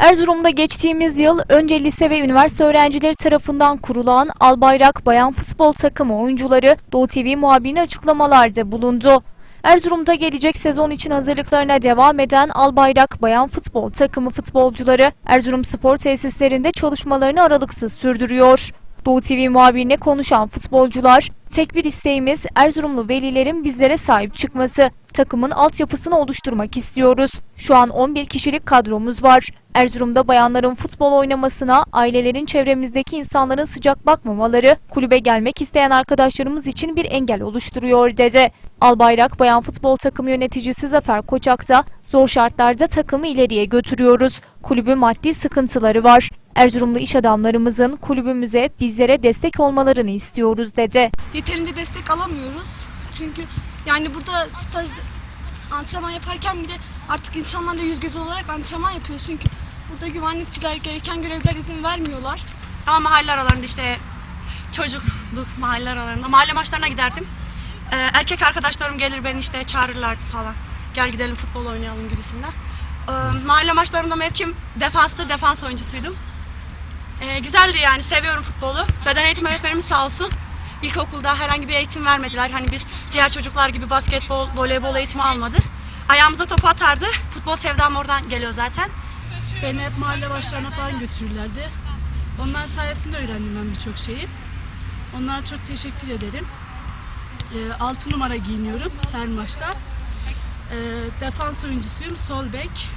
Erzurum'da geçtiğimiz yıl önce lise ve üniversite öğrencileri tarafından kurulan Albayrak Bayan Futbol Takımı oyuncuları Doğu TV muhabirine açıklamalarda bulundu. Erzurum'da gelecek sezon için hazırlıklarına devam eden Albayrak Bayan Futbol Takımı futbolcuları Erzurum Spor Tesislerinde çalışmalarını aralıksız sürdürüyor. Doğu TV muhabirine konuşan futbolcular, tek bir isteğimiz Erzurumlu velilerin bizlere sahip çıkması. Takımın altyapısını oluşturmak istiyoruz. Şu an 11 kişilik kadromuz var. Erzurum'da bayanların futbol oynamasına, ailelerin çevremizdeki insanların sıcak bakmamaları, kulübe gelmek isteyen arkadaşlarımız için bir engel oluşturuyor dedi. Albayrak Bayan Futbol Takımı yöneticisi Zafer Koçak da zor şartlarda takımı ileriye götürüyoruz. Kulübün maddi sıkıntıları var. Erzurumlu iş adamlarımızın kulübümüze, bizlere destek olmalarını istiyoruz dedi. yeterince destek alamıyoruz. Çünkü yani burada staj antrenman yaparken bile artık insanlarla yüz göz olarak antrenman yapıyorsun ki burada güvenlikçiler gereken görevler izin vermiyorlar. Ama mahalle aralarında işte çocukluk mahalle aralarında mahalle maçlarına giderdim. Ee, erkek arkadaşlarım gelir beni işte çağırırlardı falan. Gel gidelim futbol oynayalım gibisinden. Ee, mahalle maçlarında mevkim defanstı, defans oyuncusuydum. Ee, güzeldi yani seviyorum futbolu. Beden eğitim öğretmenimiz sağ olsun. İlkokulda herhangi bir eğitim vermediler. Hani biz diğer çocuklar gibi basketbol, voleybol eğitimi almadık. Ayağımıza topu atardı. Futbol sevdam oradan geliyor zaten. Beni hep mahalle maçlarına falan götürürlerdi. Onlar sayesinde öğrendim ben birçok şeyi. Onlara çok teşekkür ederim. 6 numara giyiniyorum her maçta. Ee, defans oyuncusuyum, sol bek.